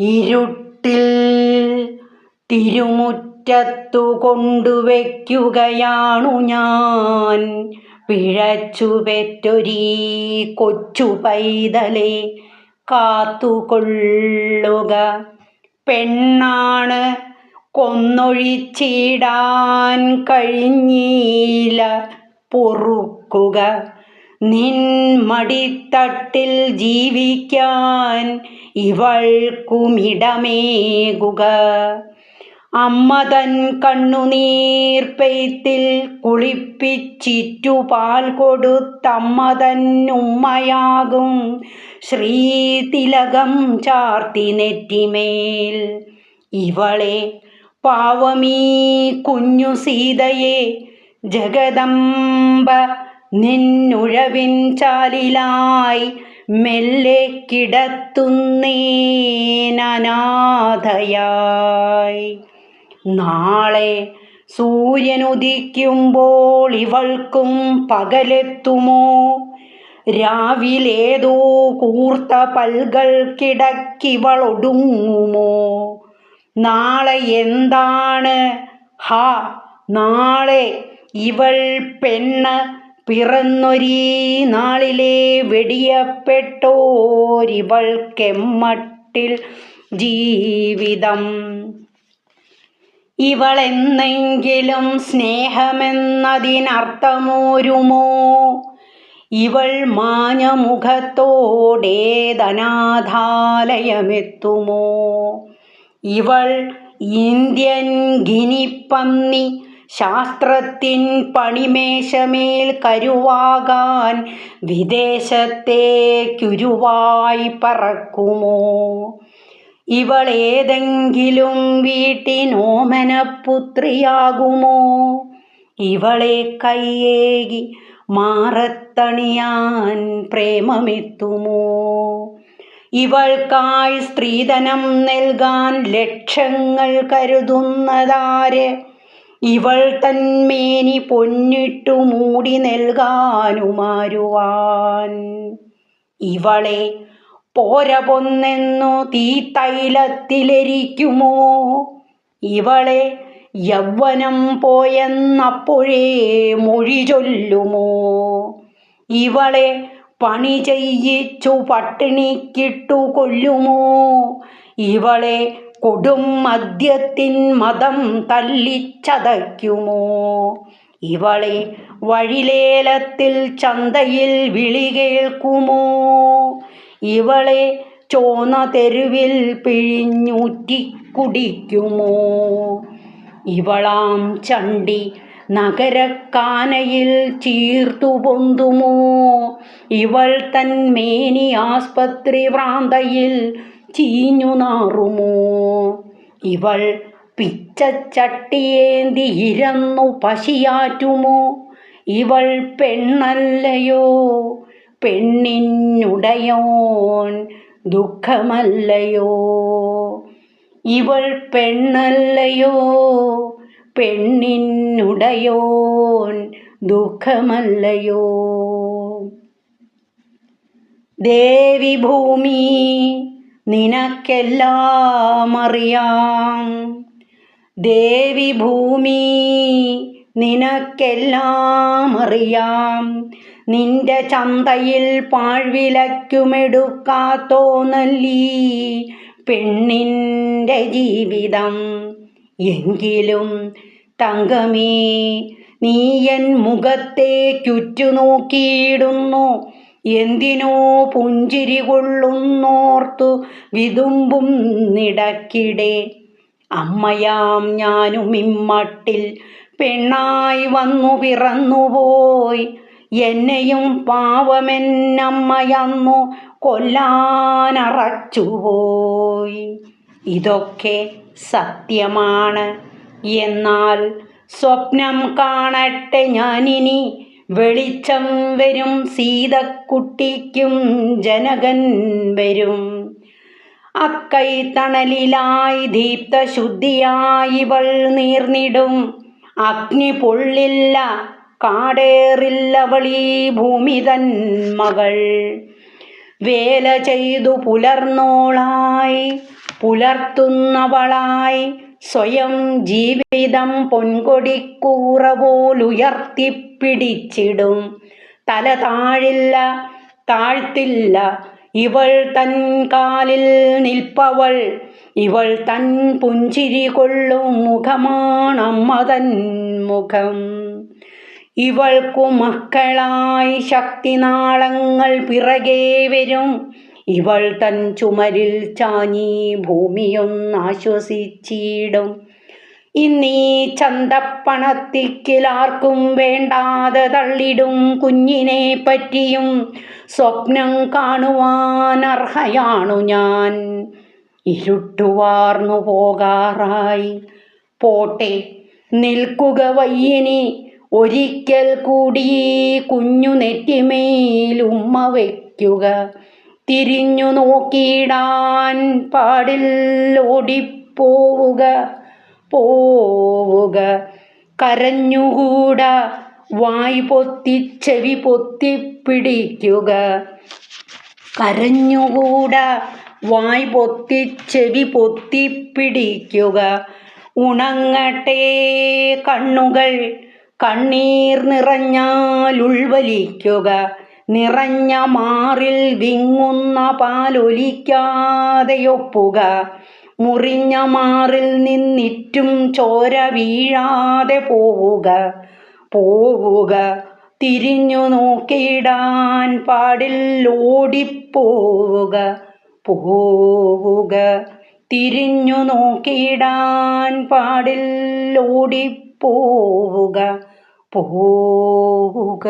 ഇരുട്ടിൽ തിരുമുറ്റത്തു കൊണ്ടുവയ്ക്കുകയാണു ഞാൻ. പിഴച്ചു പെറ്റൊരീ കൊച്ചു പൈതലെ കാത്തുകൊള്ളുക. പെണ്ണാണ് കൊന്നൊഴിച്ചിടാൻ കഴിഞ്ഞില്ല പൊറുക്കുക. നിൻ മടിത്തട്ടിൽ ജീവിക്കാൻ ഇവൾക്കുമിടമേകുക. അമ്മ തൻ കണ്ണുനീർ പെയ്ത്തിൽ കുളിപ്പിച്ചിറ്റു പാൽ കൊടുത്തമ്മ തൻ ഉമ്മയാകും. ശ്രീതിലകം ചാർത്തി നെറ്റിമേൽ ഇവളെ പാവമീ കുഞ്ഞു സീതയെ ജഗദംബ നിന്നുഴവിൻ ചാലിലായി മെല്ലെ കിടത്തുന്നേനനാഥയായി. നാളെ സൂര്യനുദിക്കുമ്പോൾ ഇവൾക്കും പകലെത്തുമോ? രാവിലേതോ കൂർത്ത പൽകൾക്കിടക്കിവളൊടുങ്ങുമോ നാളെ എന്താണ്? ഹാ നാളെ ഇവൾ പെണ്ണ് പിറന്നൊരീ നാളിലെ വെടിയപ്പെട്ടോരിവൾക്കെമ്മട്ടിൽ ജീവിതം. ഇവളെന്നെങ്കിലും സ്നേഹമെന്നതിനർത്ഥമോരുമോ? ഇവൾ മാഞ്ഞമുഖത്തോടേതനാഥാലയമെത്തുമോ? ഇവൾ ഇന്ത്യൻ ഗിനിപ്പന്നി ശാസ്ത്രത്തിൻ പണിമേശമേൽ കരുവാകാൻ വിദേശത്തേക്കുരുവായി പറക്കുമോ? ഇവളേതെങ്കിലും വീട്ടിനോമനപുത്രിയാകുമോ? ഇവളെ കയ്യേകി മാറത്തണിയാൻ പ്രേമമെത്തുമോ? ഇവൾക്കായി സ്ത്രീധനം നൽകാൻ ലക്ഷങ്ങൾ കരുതുന്നതാര് ഇവൾ തന്മേനി പൊന്നിട്ടു മൂടി നൽകാനുമാരുവാൻ. ഇവളെ പോര പൊന്നെന്നു തീത്തൈലത്തിലെരിക്കുമോ ഇവളെ യൗവനം പോയെന്നപ്പോഴേ മൊഴി ചൊല്ലുമോ? ഇവളെ പണി ചെയ്യിച്ചു പട്ടിണിക്കിട്ടു കൊല്ലുമോ? ഇവളെ കൊടും മദ്യത്തിൻ മതം തല്ലിച്ചതയ്ക്കുമോ ഇവളെ വഴിലേലത്തിൽ ചന്തയിൽ വിളി കേൾക്കുമോ? ഇവളെ ചോന്ന തെരുവിൽ പിഴിഞ്ഞൂറ്റി കുടിക്കുമോ? ഇവളാം ചണ്ടി നഗരക്കാനയിൽ ചീർത്തു പൊന്തുമോ? ഇവൾ തൻ മേനി ആസ്പത്രി ഭ്രാന്തയിൽ ചീഞ്ഞു നാറുമോ? ഇവൾ പിച്ചച്ചട്ടിയേന്തി ഇരന്നു പശിയാറ്റുമോ? ഇവൾ പെണ്ണല്ലയോ? പെണ്ണിനുടയോൻ ദുഃഖമല്ലയോ? ഇവൾ പെണ്ണല്ലയോ? പെണ്ണിനുടയോൻ ദുഃഖമല്ലയോ? ദേവി ഭൂമി നിനക്കെല്ലാം അറിയാം. ദേവി ഭൂമി നിനക്കെല്ലാം അറിയാം. നിന്റെ ചന്തയിൽ പാഴ്വിലക്കുമെടുക്കാത്തോ നല്ലീ പെണ്ണിന്റെ ജീവിതം. എങ്കിലും തങ്കമേ നീയൻ മുഖത്തേക്കുറ്റു നോക്കിയിടുന്നു എന്തിനോ പുഞ്ചിരി കൊള്ളുന്നോർത്തു വിതുമ്പും നിടക്കിടെ. അമ്മയാം ഞാനും ഇമ്മട്ടിൽ പെണ്ണായി വന്നു പിറന്നുപോയി. എന്നെയും പാവമെന്നമ്മയന്നു കൊല്ലാനറച്ചുപോയി. ഇതൊക്കെ സത്യമാണ്. എന്നാൽ സ്വപ്നം കാണട്ടെ ഞാനിനി വെളിച്ചം വരും സീതക്കുട്ടിക്കും ജനകൻ വരും. അക്കൈ തണലിലായി ദീപ്ത ശുദ്ധിയായി വൾ നീർന്നിടും. അഗ്നി പൊള്ളില്ല കാടേറില്ലവളീ ഭൂമി തൻ മകൾ. വേല ചെയ്തു പുലർന്നോളായി പുലർത്തുന്നവളായി സ്വയം ജീവിതം പൊൻകൊടിക്കൂറ പോലുയർത്തിപ്പിടിച്ചിടും തല താഴില്ല താഴ്ത്തില്ല ഇവൾ തൻ കാലിൽ നിൽപ്പവൾ ഇവൾ തൻ പുഞ്ചിരി കൊള്ളും മുഖമാണമ്മതൻ മുഖം. ഇവൾക്കു മക്കളായി ശക്തിനാളങ്ങൾ പിറകേ വരും. ഇവൾ തൻ ചുമരിൽ ചാഞ്ഞി ഭൂമിയൊന്നാശ്വസിച്ചിടും ഇന്നീ ചന്തപ്പണത്തിക്കിലാർക്കും വേണ്ടാതെ തള്ളിടും കുഞ്ഞിനെ പറ്റിയും സ്വപ്നം കാണുവാനർഹയാണു ഞാൻ. ഇരുട്ടുവാർന്നു പോകാറായി. പോട്ടെ നിൽക്കുക വയ്യനി. ഒരിക്കൽ കൂടി കുഞ്ഞു നെറ്റിമേലുമ്മ വയ്ക്കുക. തിരിഞ്ഞു നോക്കിയിടാൻ പാടില്ലോടിപ്പോവുക പോവുക. കരഞ്ഞുകൂട വായ് പൊത്തി ചെവി പൊത്തി പിടിക്കുക. കരഞ്ഞുകൂട വായ് പൊത്തി ചെവി പൊത്തി പിടിക്കുക. ഉണങ്ങട്ടെ കണ്ണുകൾ കണ്ണീർ നിറഞ്ഞാൽ ഉൾവലിക്കുക നിറഞ്ഞ മാറിൽ വിങ്ങുന്ന പാലൊലിക്കാതെയൊപ്പുക. മുറിഞ്ഞ മാറിൽ നിന്നിറ്റും ചോര വീഴാതെ പോവുക. പോവുക. തിരിഞ്ഞു നോക്കിയിടാൻ പാടിൽ ഓടിപ്പോവുക. പോവുക. തിരിഞ്ഞു നോക്കിയിടാൻ പാടിൽ ഓടിപ്പോവുക. പോവുക.